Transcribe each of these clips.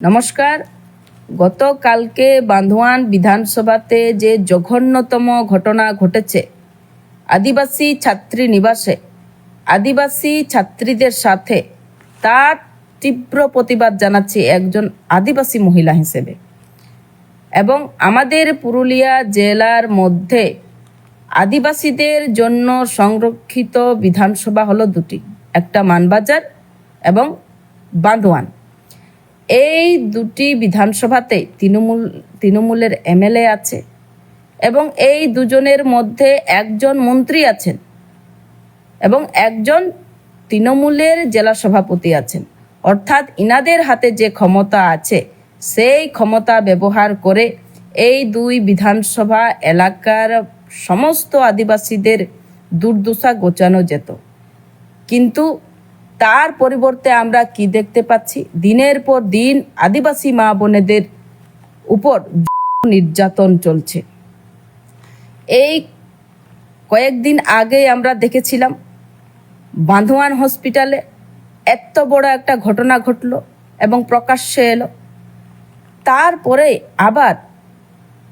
নমস্কার। গতকালকে বান্ধওয়ান বিধানসভাতে যে জঘন্যতম ঘটনা ঘটেছে, আদিবাসী ছাত্রী নিবাসে, আদিবাসী ছাত্রীদের সাথে তার তীব্র প্রতিবাদ জানাচ্ছি একজন আদিবাসী মহিলা হিসেবে। এবং আমাদের পুরুলিয়া জেলার মধ্যে আদিবাসীদের জন্য সংরক্ষিত বিধানসভা হলো দুটি, একটা মানবাজার এবং বান্দোয়ান এই দুটি বিধানসভাতে তৃণমূল, তৃণমূলের এমএলএ আছে এবং এই দুজনের মধ্যে একজন মন্ত্রী আছেন এবং একজন তৃণমূলের জেলা সভাপতি আছেন। অর্থাৎ ইনাদের হাতে যে ক্ষমতা আছে, সেই ক্ষমতা ব্যবহার করে এই দুই বিধানসভা এলাকার সমস্ত আদিবাসীদের দুর্দশা গোচানো যেত। কিন্তু তার পরিবর্তে আমরা কি দেখতে পাচ্ছি? দিনের পর দিন আদিবাসী মা বোনেদের উপর নির্যাতন চলছে। এই কয়েকদিন আগে আমরা দেখেছিলাম বাঁধওয়ান হসপিটালে এত বড় একটা ঘটনা ঘটলো এবং প্রকাশ্যে এলো। তারপরে আবার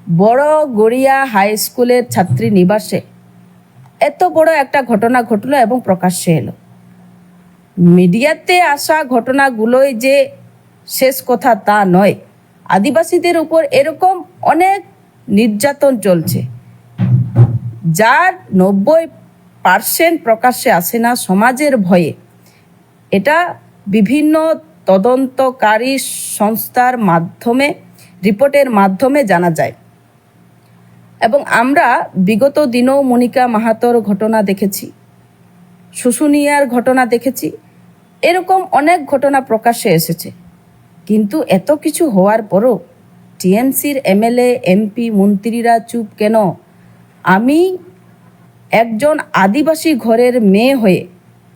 বড় গড়িয়া হাই স্কুলের ছাত্রী নিবাসে এত বড় একটা ঘটনা ঘটলো এবং প্রকাশ্যে এলো। মিডিয়াতে আসা ঘটনাগুলোই যে শেষ কথা তা নয়। আদিবাসীদের উপর এরকম অনেক নির্যাতন চলছে। যার নব্বই পার্সেন্ট প্রকাশ্যে আসে না সমাজের ভয়ে। এটা বিভিন্ন তদন্তকারী সংস্থার মাধ্যমে, রিপোর্টের মাধ্যমে জানা যায়। এবং আমরা বিগত দিনেও মনিকা মাহাতোর ঘটনা দেখেছি। শুশুনিয়ার ঘটনা দেখেছি। এরকম অনেক ঘটনা প্রকাশ্যে এসেছে। কিন্তু এত কিছু হওয়ার পরও টিএমসির এমএলএ, এমপি, মন্ত্রীরা চুপ কেন? আমি একজন আদিবাসী ঘরের মেয়ে হয়ে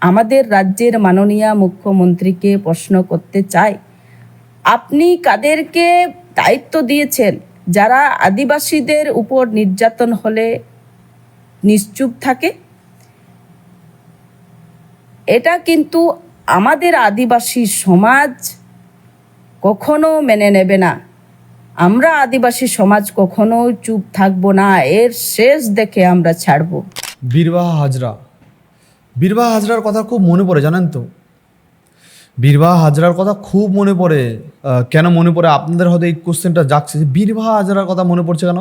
আমাদের রাজ্যের মাননীয় মুখ্যমন্ত্রীকে প্রশ্ন করতে চাই। আপনি কাদেরকে দায়িত্ব দিয়েছেন? যারা আদিবাসীদের উপর নির্যাতন হলে নিশ্চুপ থাকে? এটা কিন্তু আমাদের আদিবাসী সমাজ কখনো মেনে নেবে না। আমরা আদিবাসী সমাজ কখনো চুপ থাকব না, এর শেষ দেখে আমরা ছাড়বো। বীরবাহা হাজরা। বীরবাহা হাজরার কথা খুব মনে পড়ে, জানেন তো? বীরবাহা হাজরার কথা খুব মনে পড়ে। কেন মনে পড়ে? আপনাদের হয়তো এই কোশ্চেনটা যাচ্ছে যে বীরবাহা হাজরার কথা মনে পড়ছে কেন?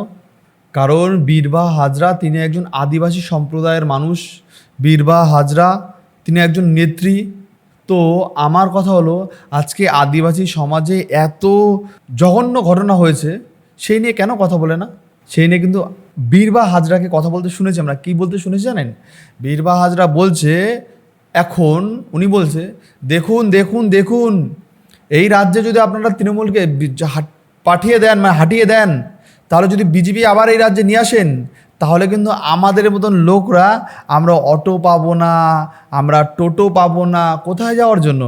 কারণ বীরবাহা হাজরা তিনি একজন আদিবাসী সম্প্রদায়ের মানুষ। বীরবাহা হাজরা তিনি একজন নেত্রী। তো আমার কথা হলো, আজকে আদিবাসী সমাজে এত জঘন্য ঘটনা হয়েছে, সেই নিয়ে কেন কথা বলে না? সেই নিয়ে কিন্তু বীরবা হাজরাকে কথা বলতে শুনেছি আমরা। কী বলতে শুনেছি জানেন? বীরবা হাজরা বলছে, এখন উনি বলছে, দেখুন দেখুন দেখুন, এই রাজ্যে যদি আপনারা তৃণমূলকে পাঠিয়ে দেন মানে হাঁটিয়ে দেন, তাহলে যদি বিজেপি আবার এই রাজ্যে নিয়ে আসেন তাহলে কিন্তু আমাদের মতন লোকরা আমরা অটো পাবো না, আমরা টোটো পাবো না, কোথায় যাওয়ার জন্য?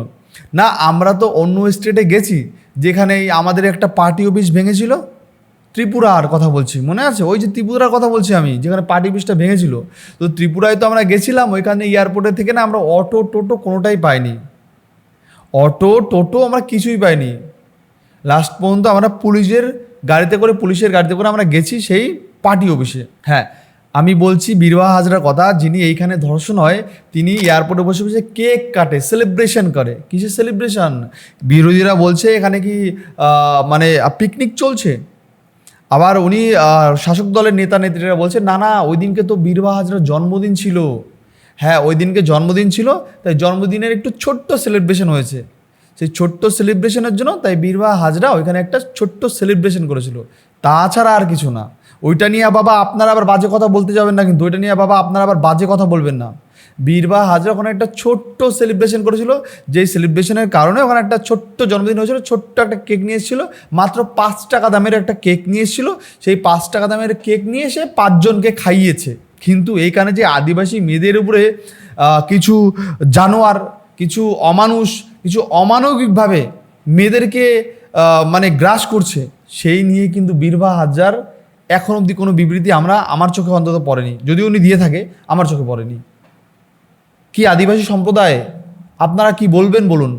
না, আমরা তো অন্য স্টেটে গেছি যেখানে আমাদের একটা পার্টি অফিস ভেঙেছিল, ত্রিপুরার কথা বলছি, মনে আছে? ওই যে ত্রিপুরার কথা বলছি আমি, যেখানে পার্টি অফিসটা ভেঙেছিল। তো ত্রিপুরায় তো আমরা গেছিলাম, ওইখানে এয়ারপোর্টের থেকে না আমরা অটো টোটো কোনোটাই পাইনি। অটো টোটো আমরা কিছুই পাইনি। লাস্ট পর্যন্ত আমরা পুলিশের গাড়িতে করে, পুলিশের গাড়িতে করে আমরা গেছি সেই পার্টি অফিসে। হ্যাঁ আমি বলছি বীরবাহ হাজরার কথা, যিনি এইখানে ধর্ষণ হয়, তিনি এয়ারপোর্টে বসে বসে কেক কাটে সেলিব্রেশন করে। কিসের সেলিব্রেশন বিরোধীরা বলছে এখানে কি মানে পিকনিক চলছে? আবার উনি শাসক দলের নেতা নেত্রীরা বলছে, না না, ওই দিনকে তো বীরবাহ হাজরার জন্মদিন ছিল। হ্যাঁ ওই দিনকে জন্মদিন ছিল, তাই জন্মদিনের একটু ছোট্ট সেলিব্রেশন হয়েছে। সেই ছোট্ট সেলিব্রেশনের জন্য তাই বীরবাহ হাজরা ওইখানে একটা ছোট্ট সেলিব্রেশন করেছিল। তাছাড়া আর কিছু না। ওইটা নিয়ে বাবা আপনারা আবার বাজে কথা বলতে যাবেন না কিন্তু, ওইটা নিয়ে বাবা আপনারা আবার বাজে কথা বলবেন না। বীরবাহ হাজরা ওখানে একটা ছোট্ট সেলিব্রেশন করেছিল, যেই সেলিব্রেশনের কারণে ওখানে একটা ছোট্ট জন্মদিন হয়েছিল, ছোট্ট একটা কেক নিয়ে এসেছিল, মাত্র পাঁচ টাকা দামের একটা কেক নিয়ে এসেছিল, সেই পাঁচ টাকা দামের কেক নিয়ে এসে পাঁচজনকে খাইয়েছে। কিন্তু এইখানে যে আদিবাসী মেয়েদের উপরে কিছু জানোয়ার, কিছু অমানুষ, কিছু অমানবিকভাবে মেয়েদেরকে মানে গ্রাস করছে, সেই নিয়ে কিন্তু বীরবাহ হাজার এখন অবধি কোনো বিবৃতি আমরা আমার চোখে অন্তত পড়েনি। যদি উনি দিয়ে থাকে, আমার চোখে পড়েনি। কি আদিবাসী সম্প্রদায় আপনারা কি বলবেন বলুন?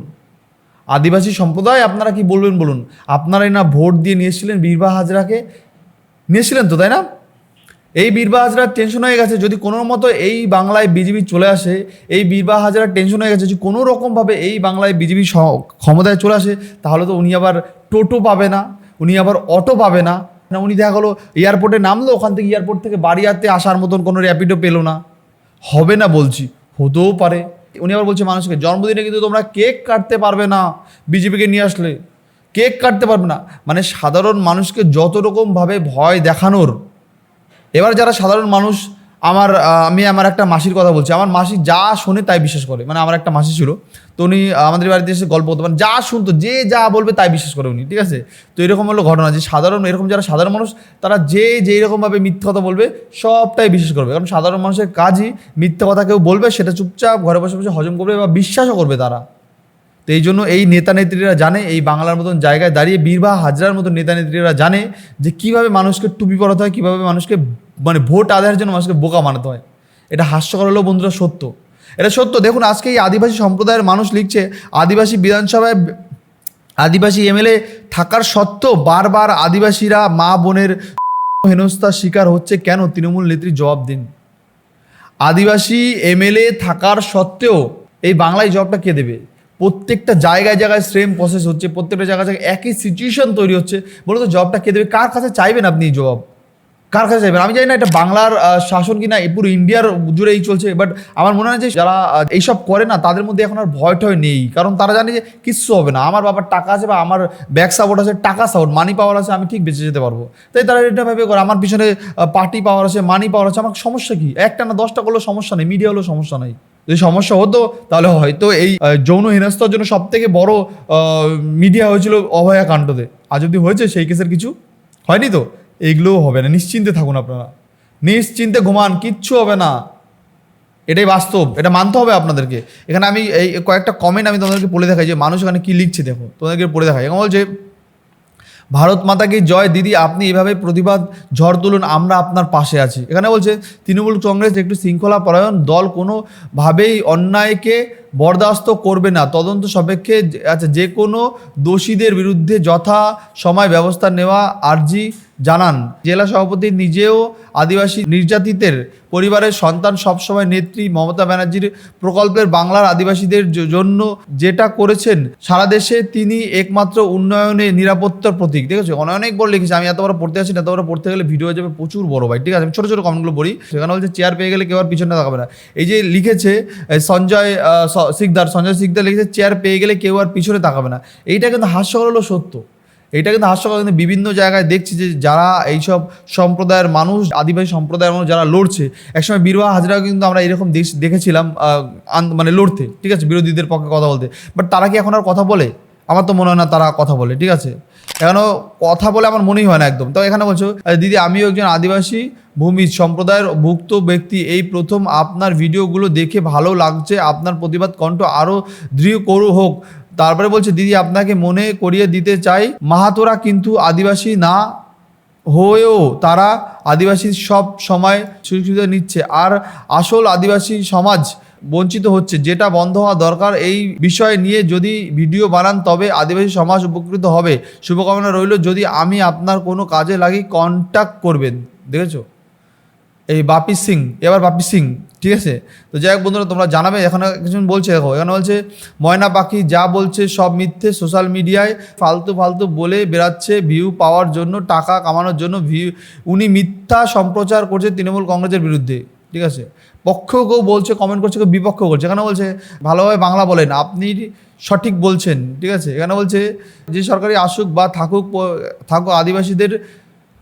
আদিবাসী সম্প্রদায় আপনারা কি বলবেন বলুন? আপনারাই না ভোট দিয়ে নিয়েছিলেন বীরবা হাজরাকে? নিয়েছিলেন তো, তাই না? এই বীরবা হাজরার টেনশন হয়ে গেছে, যদি কোনো মতো এই বাংলায় বিজেপি চলে আসে, এই বীরবা হাজরার টেনশন হয়ে গেছে, যদি কোনো রকমভাবে এই বাংলায় বিজেপি ক্ষমতায় চলে আসে, তাহলে তো উনি আবার টোটো পাবে না, উনি আবার অটো পাবে না। না উনি দেখা গেলো এয়ারপোর্টে নামলো, ওখান থেকে এয়ারপোর্ট থেকে বাড়ি বাড়িয়াতে আসার মতন কোনো র্যাপিডও পেল না। হবে না বলছি, হতেও পারে। উনি আবার বলছে, মানুষকে জন্মদিনে কিন্তু তোমরা কেক কাটতে পারবে না বিজেপিকে নিয়ে আসলে। কেক কাটতে পারবে না। মানে সাধারণ মানুষকে যত রকমভাবে ভয় দেখানোর, এবার যারা সাধারণ মানুষ আমার আমি আমার একটা মাসির কথা বলছি। আমার মাসি যা শোনে তাই বিশ্বাস করে। মানে আমার একটা মাসি ছিল। তো উনি আমাদের বাড়িতে এসে গল্প হতো মানে যা শুনতো, যে যা বলবে তাই বিশ্বাস করে উনি, ঠিক আছে? তো এরকম হলো ঘটনা। যে সাধারণ, এরকম যারা সাধারণ মানুষ, তারা যে যেই রকমভাবে মিথ্যা কথা বলবে, সবটাই বিশ্বাস করবে। কারণ সাধারণ মানুষের কাজই মিথ্যা কথা কেউ বলবে, সেটা চুপচাপ ঘরে বসে বসে হজম করবে বা বিশ্বাসও করবে তারা। তো এই জন্য এই নেতা নেত্রীরা জানে, এই বাংলার মতন জায়গায় দাঁড়িয়ে বীরবা হাজরার মতন নেতা নেত্রীরা জানে যে কীভাবে মানুষকে টুপি পরাতে হয়, কীভাবে মানুষকে মানে ভোট আদায়ের জন্য মানুষকে বোকা বানাতে হয়। এটা হাস্যকর হলেও বন্ধুরা সত্য। এটা সত্য। দেখুন, আজকে এই আদিবাসী সম্প্রদায়ের মানুষ লিখছে, আদিবাসী বিধানসভায় আদিবাসী এমএলএ থাকার সত্ত্বেও বারবার আদিবাসীরা মা বোনের হেনস্থার শিকার হচ্ছে কেন? তৃণমূল নেত্রী জবাব দিন। আদিবাসী এমএলএ থাকার সত্ত্বেও এই বাংলায় জবটা কে দেবে? প্রত্যেকটা জায়গায় জায়গায় সেম প্রসেস হচ্ছে, প্রত্যেকটা জায়গায় জায়গায় একই সিচুয়েশন তৈরি হচ্ছে। বলো তো জবটা কে দেবে? কার কাছে চাইবেন আপনি জবাব কার কাছে চাইবেন? আমি জানি না এটা বাংলার শাসন কিনা পুরো ইন্ডিয়ার জুড়েই চলছে বাট আমার মনে হয় যে যারা এইসব করে না, তাদের মধ্যে এখন আর ভয় টয় নেই। কারণ তারা জানে যে কিচ্ছু হবে না। আমার বাবার টাকা আছে বা আমার ব্যাক সাপোর্ট আছে, টাকা সাপোর্ট মানি পাওয়ার আছে, আমি ঠিক বেঁচে যেতে পারব। তাই তারা এটা ভেবে করে, আমার পিছনে পার্টি পাওয়ার আছে মানি পাওয়ার আছে, আমার সমস্যা কি? একটা না দশটা করলেও সমস্যা নেই মিডিয়া হলেও সমস্যা নেই। যদি সমস্যা হতো, তাহলে হয়তো এই যৌন হেনস্থার জন্য সব থেকে বড় মিডিয়া হয়েছিল অভয়া কাণ্ডতে। আজ অব্দি হয়েছে সেই কেসের কিছু? হয়নি তো? এইগুলোও হবে না। নিশ্চিন্তে থাকুন আপনারা। নিশ্চিন্তে ঘুমান, কিচ্ছু হবে না। এটাই বাস্তব। এটা মানতে হবে আপনাদেরকে। এখানে আমি এই কয়েকটা কমেন্ট আমি তোমাদেরকে পড়ে দেখাই যে, মানুষ এখানে কী লিখছে দেখো। তোমাদেরকে পড়ে দেখাই। এখন বলছে ভারত মাতাকে জয় দিদি, আপনি এভাবে প্রতিবাদ, ঝড় তুলুন, আমরা আপনার পাশে আছি। এখানে বলছে, তৃণমূল কংগ্রেস একটু শৃঙ্খলা পরায়ণ দল কোনোভাবেই অন্যায়কে বরদাস্ত করবে না। তদন্ত সাপেক্ষে আচ্ছা যে কোনো দোষীদের বিরুদ্ধে যথা সময় ব্যবস্থা নেওয়া আর্জি জানান। জেলা সভাপতি নিজেও আদিবাসী নির্যাতিতের পরিবারের সন্তান সবসময় নেত্রী মমতা ব্যানার্জির প্রকল্পের বাংলার আদিবাসীদের জন্য যেটা করেছেন, সারা দেশে তিনি একমাত্র উন্নয়নে নিরাপত্তার প্রতীক। ঠিক আছে? অনেক বড় লিখেছে, আমি এত বড় পড়তে আসি না, এত বড় পড়তে গেলে ভিডিও হয়ে যাবে প্রচুর বড় ভাই। ঠিক আছে? আমি ছোটো ছোটো কমেন্টগুলো পড়ি, সেখানে বলছে, চেয়ার পেয়ে গেলে কেউ আর পিছনে তাকাবে না। এই যে লিখেছে সঞ্জয় সিকদার সঞ্জয় সিকদার লিখেছে, চেয়ার পেয়ে গেলে কেউ আর পিছনে তাকাবে না। এইটা কিন্তু হাস্যকর হলো সত্য। এটা কিন্তু হাস্যকর, কিন্তু বিভিন্ন জায়গায় দেখছি যে যারা এইসব সম্প্রদায়ের মানুষ, আদিবাসী সম্প্রদায়ের মানুষ যারা লড়ছে, একসময় বীরবা হাজরা কিন্তু আমরা এরকম দেখ- দেখেছিলাম মানে লড়তে, ঠিক আছে, বিরোধীদের পক্ষে কথা বলতে। বাট তারা কি এখন আর কথা বলে? আমার তো মনে হয় না তারা কথা বলে, ঠিক আছে? এখনও কথা বলে আমার মনেই হয় না একদম। তো এখানে বলছো দিদি, আমিও একজন আদিবাসী ভূমি, সম্প্রদায়ের ভুক্ত ব্যক্তি, এই প্রথম আপনার ভিডিওগুলো দেখে ভালো লাগছে, আপনার প্রতিবাদ কণ্ঠ আরও দৃঢ় করু হোক। তারপরে বলছে, দিদি, আপনাকে মনে করিয়ে দিতে চাই, মাহাতোরা কিন্তু আদিবাসী না হয়েও তারা আদিবাসী সব সময় সুযোগ সুবিধা নিচ্ছে। আর আসল আদিবাসী সমাজ বঞ্চিত হচ্ছে, যেটা বন্ধ হওয়া দরকার। এই বিষয় নিয়ে যদি ভিডিও বানান, তবে আদিবাসী সমাজ উপকৃত হবে। শুভকামনা রইল। যদি আমি আপনার কোনো কাজে লাগি কন্ট্যাক্ট করবেন। দেখেছ? এই বাপি সিং, এবার বাপি সিং, ঠিক আছে? তো যাই হোক বন্ধুরা, তোমরা জানাবে, এখানে কিছুজন বলছে, দেখো, এখানে বলছে, ময়না পাখি যা বলছে সব মিথ্যে সোশ্যাল মিডিয়ায় ফালতু ফালতু বলে বেড়াচ্ছে ভিউ পাওয়ার জন্য, টাকা কামানোর জন্য ভিউ উনি মিথ্যা সম্প্রচার করছে তৃণমূল কংগ্রেসের বিরুদ্ধে, ঠিক আছে? পক্ষ কেউ বলছে কমেন্ট করছে, কেউ বিপক্ষ করছে, এখানে বলছে, ভালোভাবে বাংলা বলেন আপনি সঠিক বলছেন, ঠিক আছে? এখানে বলছে, যে সরকারি আসুক বা থাকুক থাকুক আদিবাসীদের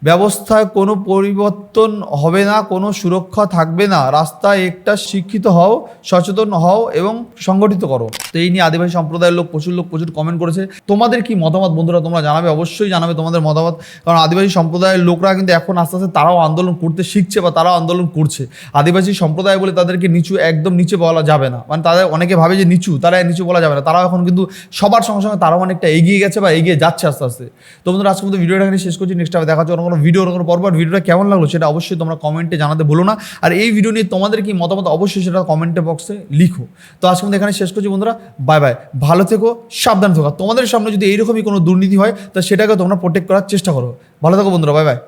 ব্যবস্থায় কোনো পরিবর্তন হবে না, কোনো সুরক্ষা থাকবে না। রাস্তায় একটা শিক্ষিত হও, সচেতন হও এবং সংগঠিত করো। তো এই নিয়ে আদিবাসী সম্প্রদায়ের লোক, প্রচুর লোক প্রচুর কমেন্ট করেছে। তোমাদের কি মতামত বন্ধুরা? তোমরা জানাবে, অবশ্যই জানাবে তোমাদের মতামত। কারণ আদিবাসী সম্প্রদায়ের লোকরা কিন্তু এখন আস্তে আস্তে তারাও আন্দোলন করতে শিখছে বা তারাও আন্দোলন করছে। আদিবাসী সম্প্রদায় বলে তাদেরকে নিচু, একদম নিচে বলা যাবে না। মানে তাদের অনেকে ভাবে যে নিচু, তারা নিচু বলা যাবে না। তারাও এখন কিন্তু সবার সঙ্গে সঙ্গে তারাও অনেকটা এগিয়ে গেছে বা এগিয়ে যাচ্ছে আস্তে আস্তে। তো বন্ধুরা আজকে মতো ভিডিওটা এখানে শেষ করছি। নেক্সট টাইম দেখা কোনো ভিডিওর ভিডিও কোনো পরপর ভিডিওটা কেমন লাগল সেটা অবশ্যই তোমরা কমেন্টে জানাতে বলো না। আর এই ভিডিও নিয়ে তোমাদের কি মতামত অবশ্যই সেটা কমেন্টে বক্সে লিখো। তো আজকে আমাদের এখানে শেষ করছি বন্ধুরা বাই বাই ভালো থেকো, সাবধান থাকো। তোমাদের সামনে যদি এইরকমই কোনো দুর্নীতি হয়, তা সেটাকে তোমরা প্রোটেক্ট করার চেষ্টা করো। ভালো থাকো বন্ধুরা বাই বাই